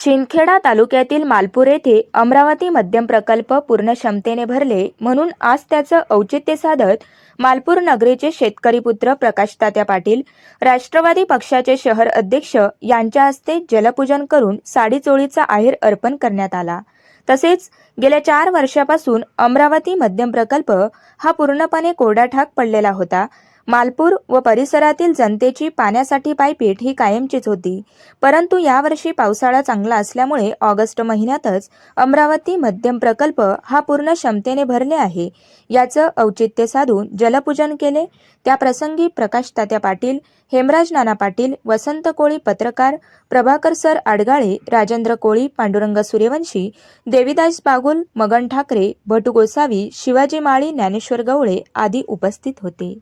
शिंदखेडा तालुक्यातील मालपूर येथे अमरावती मध्यम प्रकल्प पूर्ण क्षमतेने भरले म्हणून आज त्याचं औचित्य साधत मालपूर नगरीचे शेतकरी पुत्र प्रकाश तात्या पाटील राष्ट्रवादी पक्षाचे शहर अध्यक्ष यांच्या हस्ते जलपूजन करून साडीचोळीचा आहेर अर्पण करण्यात आला. तसेच गेल्या चार वर्षापासून अमरावती मध्यम प्रकल्प हा पूर्णपणे कोरडा ठाक पडलेला होता. मालपूर व परिसरातील जनतेची पाण्यासाठी पायपीट ही कायमचीच होती. परंतु यावर्षी पावसाळा चांगला असल्यामुळे ऑगस्ट महिन्यातच अमरावती मध्यम प्रकल्प हा पूर्ण क्षमतेने भरले आहे. याचं औचित्य साधून जलपूजन केले. त्याप्रसंगी प्रकाश तात्या पाटील हेमराज नाना पाटील वसंत कोळी पत्रकार प्रभाकर सर आडगाळे राजेंद्र कोळी पांडुरंग सूर्यवंशी देविदास बागुल मगन ठाकरे भटू गोसावी शिवाजी माळी ज्ञानेश्वर गवळे आदी उपस्थित होते.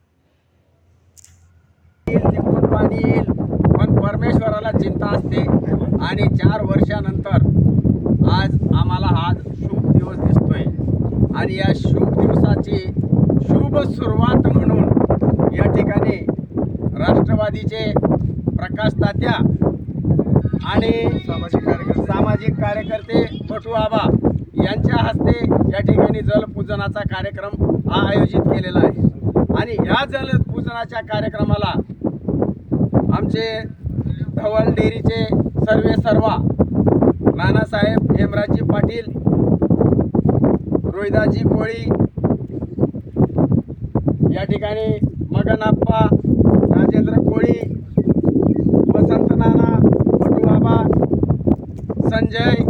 येईल पाणी येईल. पण परमेश्वराला चिंता असते. आणि चार वर्षानंतर आज आम्हाला हा शुभ दिवस दिसतोय. आणि या शुभ दिवसाची शुभ सुरुवात म्हणून या ठिकाणी राष्ट्रवादीचे प्रकाश तात्या आणि सामाजिक कार्यकर्ते. सामाजिक कार्यकर्ते पटू आबा यांच्या हस्ते या ठिकाणी जलपूजनाचा कार्यक्रम हा आयोजित केलेला आहे. आणि ह्या जलपूजनाच्या कार्यक्रमाला आमचे धवल डेअरीचे सर्वे सर्वा नानासाहेब हेमराजी पाटील रोहिदाजी कोळी या ठिकाणी मगनाप्पा राजेंद्र कोळी वसंत नाना बटू बाबा संजय